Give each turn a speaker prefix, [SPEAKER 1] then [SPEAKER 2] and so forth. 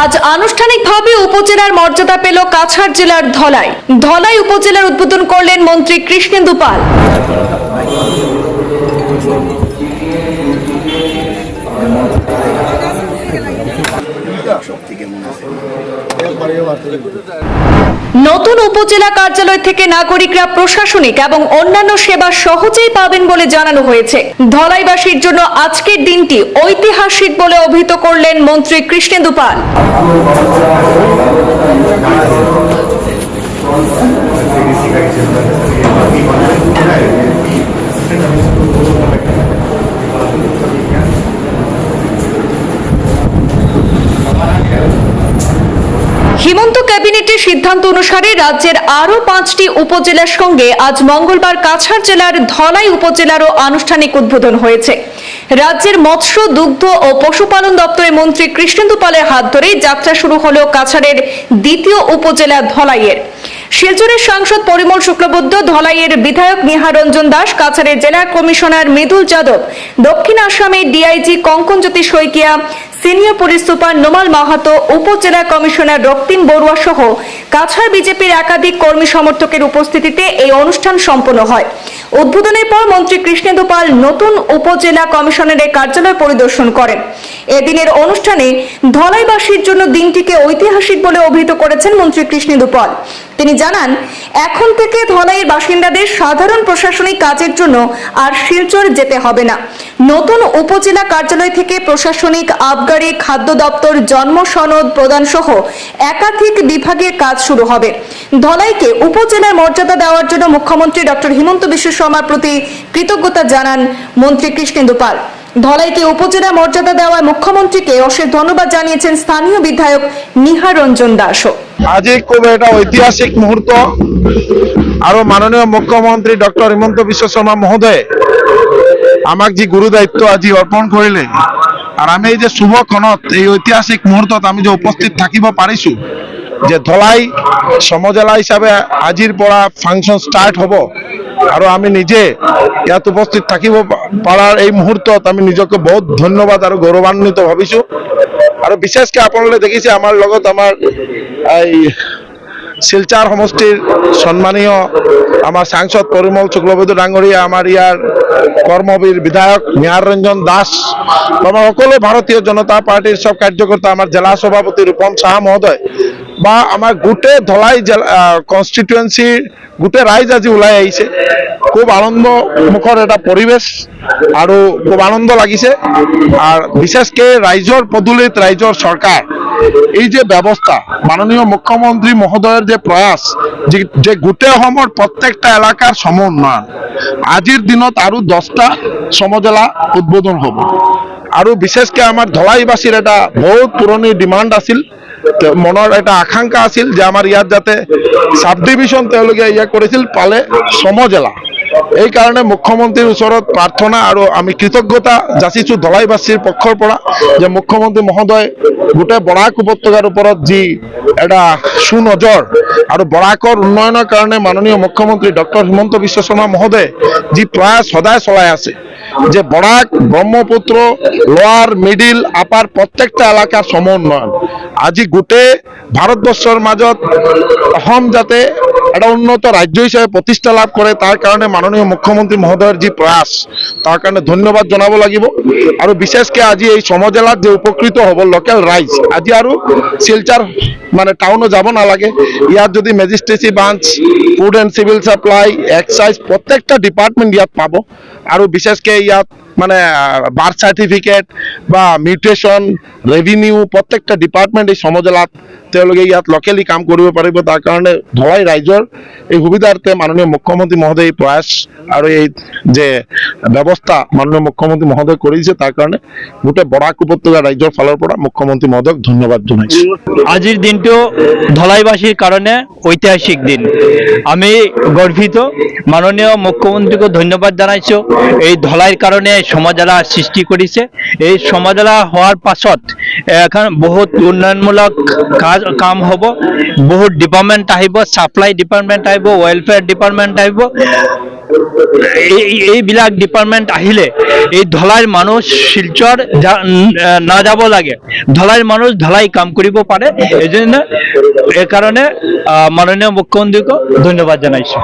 [SPEAKER 1] আজ আনুষ্ঠানিকভাবে উপজেলার মর্যাদা পেল কাছাড় জেলার ধলাই। ধলাই উপজেলার উদ্বোধন করলেন মন্ত্রী কৃষ্ণেন্দু পাল। নতুন উপজেলা কার্যালয় থেকে নাগরিকরা প্রশাসনিক এবং অন্যান্য সেবা সহজেই পাবেন বলে জানানো হয়েছে। ধলাইবাসীর জন্য আজকের দিনটি ঐতিহাসিক বলে অভিহিত করলেন মন্ত্রী কৃষ্ণেন্দু পাল। হিমন্ত ক্যাবিনেটের সিদ্ধান্ত অনুসারে রাজ্যের আরও পাঁচটি উপজেলার সঙ্গে আজ মঙ্গলবার কাছাড় জেলার ধলাই উপজেলারও আনুষ্ঠানিক উদ্বোধন হয়েছে। রাজ্যের মৎস্য, দুগ্ধ ও পশুপালন দপ্তরের মন্ত্রী কৃষ্ণেন্দু পালের হাত ধরেই যাত্রা শুরু হলো কাছাড়ের দ্বিতীয় উপজেলা ধলাইয়ের। শিলচরের সাংসদ পরিমল শুক্লবৈদ্য, ধলাইয়ের বিধায়ক নিহারঞ্জন দাস, কাছাড়ের জেলা কমিশনার মৃদুল যাদব, দক্ষিণ আসামের DIG Kankanjyoti Saikia senior police super Nomal Mahato, উপজেলা কমিশনার রক্তিম বড়ুয়া সহ কাছাড় বিজেপির একাধিক কর্মী সমর্থকের উপস্থিতিতে এই অনুষ্ঠান সম্পন্ন হয়। উদ্বোধনের পর মন্ত্রী কৃষ্ণেন্দু পাল নতুন উপজেলা কমিশনারের কার্যালয় পরিদর্শন করেন। এদিনের অনুষ্ঠানে ধলাইবাসীর জন্য দিনটিকে ঐতিহাসিক বলে অভিহিত করেছেন মন্ত্রী কৃষ্ণেন্দু পাল তিনি জানান, এখন থেকে ধলাইয়ের বাসিন্দাদের সাধারণ প্রশাসনিক কাজের জন্য আর শিলচর যেতে হবে না। নতুন উপজেলা কার্যালয় থেকে প্রশাসনিক আবগারি, খাদ্য দপ্তর, জন্ম সনদ প্রদান সহ একাধিক বিভাগের কাজ শুরু হবে। ধলাইকে উপজেলার মর্যাদা দেওয়ার জন্য মুখ্যমন্ত্রী ডক্টর হিমন্ত বিশ্ব শর্মার প্রতি কৃতজ্ঞতা জানান মন্ত্রী কৃষ্ণেন্দু পাল। ধলাইকে উপজেলা মর্যাদা দেওয়ায় মুখ্যমন্ত্রীকে অশেষ ধন্যবাদ জানিয়েছেন স্থানীয় বিধায়ক নিহার রঞ্জন দাসও।
[SPEAKER 2] আজি খুব এটা ঐতিহাসিক মুহূর্ত আৰু মাননীয় মুখ্যমন্ত্ৰী ডক্টৰ হিমন্ত বিশ্ব শৰ্মা মহোদয়ে আমাক যি গুৰু দায়িত্ব আজি অৰ্পণ কৰিলে, আৰু আমি এই যে শুভ ক্ষণত, এই ঐতিহাসিক মুহূৰ্তত আমি যে উপস্থিত থাকিব পাৰিছো, যে ধলাই সমজেলা হিচাপে আজিৰ পৰা ফাংচন ষ্টাৰ্ট হ'ব আৰু আমি নিজে ইয়াত উপস্থিত থাকিব পাৰাৰ এই মুহূৰ্তত আমি নিজকে বহুত ধন্যবাদ আৰু গৌৰৱান্বিত ভাবিছো। আৰু বিশেষকে আপোনালোকে দেখিছে, আমাৰ লগত আমাৰ এই শিলচাৰ সমষ্টিৰ সন্মানীয় আমাৰ সাংসদ পৰিমল শুক্লবৈদ্য ডাঙৰীয়া, আমাৰ ইয়াৰ কৰ্মবীৰ বিধায়ক নিহাৰ ৰঞ্জন দাস, আমাৰ সকলো ভাৰতীয় জনতা পাৰ্টিৰ চব কাৰ্যকৰ্তা, আমাৰ জেলা সভাপতি ৰূপম চাহা মহোদয়, বা আমাৰ গোটেই ধলাই জিলা কনষ্টিটুৱেঞ্চিৰ গোটেই ৰাইজ আজি ওলাই আহিছে। খুব আনন্দ মুখৰ এটা পৰিৱেশ আৰু খুব আনন্দ লাগিছে। আৰু বিশেষকৈ ৰাইজৰ পদূলিত, ৰাইজৰ চৰকাৰ এই যে ব্যৱস্থা মাননীয় মুখ্যমন্ত্ৰী মহোদয়ের যে প্রয়াস, যে গোটেই অসমৰ প্ৰত্যেকটা এলেকাৰ সম উন্নয়ন আজিৰ দিনত আৰু দহটা সমজেলা উদ্বোধন হ'ব। আৰু বিশেষকৈ আমাৰ ধলাইবাসীৰ এটা বহুত পুৰণি ডিমাণ্ড আছিল মনৰ এটা আকাংক্ষা আছিল যে আমাৰ ইয়াত যাতে চাব ডিভিশ্যন তেওঁলোকে ইয়া কৰিছিল, পালে সমজেলা। এই কাৰণে মুখ্যমন্ত্ৰীৰ ওচৰত প্ৰাৰ্থনা আৰু আমি কৃতজ্ঞতা যাচিছোঁ ধলাইবাসীৰ পক্ষৰ পৰা যে মুখ্যমন্ত্ৰী মহোদয় গোটেই বৰাক উপত্যকাৰ ওপৰত যি এটা সুনজৰ আৰু বৰাকৰ উন্নয়নৰ কাৰণে মাননীয় মুখ্যমন্ত্ৰী ডক্টৰ হিমন্ত বিশ্ব শৰ্মা মহোদয়ে যি প্ৰয়াস সদায় চলাই আছে, যে Barak Brahmaputra, lower, middle, upper প্ৰত্যেকটা এলেকাৰ সম উন্নয়ন আজি গোটেই ভাৰতবৰ্ষৰ মাজত অসম যাতে এটা উন্নত ৰাজ্য হিচাপে প্ৰতিষ্ঠা লাভ কৰে, তাৰ কাৰণে মাননীয় মুখ্যমন্ত্ৰী মহোদয়ৰ যি প্ৰয়াস, তাৰ কাৰণে ধন্যবাদ জনাব লাগিব। আৰু বিশেষকৈ আজি এই সমজেলাত যে উপকৃত হ'ব, লোকেল ৰাইজ আজি আৰু শিলচাৰ মানে টাউনো যাব নালাগে। ইয়াত যদি magistracy branch food and civil supply excise প্ৰত্যেকটা department ইয়াত পাব। আৰু বিশেষকৈ ইয়াত মানে বাৰ্থ চাৰ্টিফিকেট বা মিউটেশ্যন ৰেভিনিউ প্ৰত্যেকটা ডিপাৰ্টমেণ্ট এই সমজেলাত ইয়াত লোকেলি কাম কৰিব পাৰিব। তাৰ কাৰণে ধলাই ৰাইজৰ এই সুবিধাৰ্থে মাননীয় মুখ্যমন্ত্ৰী মহোদয় এই প্ৰয়াস আৰু এই যে ব্যৱস্থা মাননীয় মুখ্যমন্ত্ৰী মহোদয় কৰিছে, তাৰ কাৰণে গোটেই বৰাক উপত্যকা ৰাইজৰ ফালৰ পৰা মুখ্যমন্ত্ৰী মহোদয়ক ধন্যবাদ জনাইছোঁ।
[SPEAKER 3] আজিৰ দিনটো ধলাইবাসীৰ কাৰণে ঐতিহাসিক দিন। আমি গৰ্বিত। মাননীয় মুখ্যমন্ত্ৰীকো ধন্যবাদ জনাইছোঁ। এই ধলাইৰ কাৰণে সমাজেলা সৃষ্টি কৰিছে এই সমাজেলা হোৱাৰ পাছত এখন বহুত উন্নয়নমূলক কাজ কাম হ'ব। বহুত ডিপাৰ্টমেণ্ট আহিব ছাপ্লাই ডিপাৰ্টমেণ্ট আহিব ৱেলফেয়াৰ ডিপাৰ্টমেণ্ট আহিব। এইবিলাক ডিপাৰ্টমেণ্ট আহিলে এই ধলাইৰ মানুহ শিলচৰ নাযাব লাগে। ধলাইৰ মানুহ ধলাই কাম কৰিব পাৰে। এই জন্য এই আহ, মাননীয় মুখ্যমন্ত্ৰীক ধন্যবাদ জনাইছোঁ।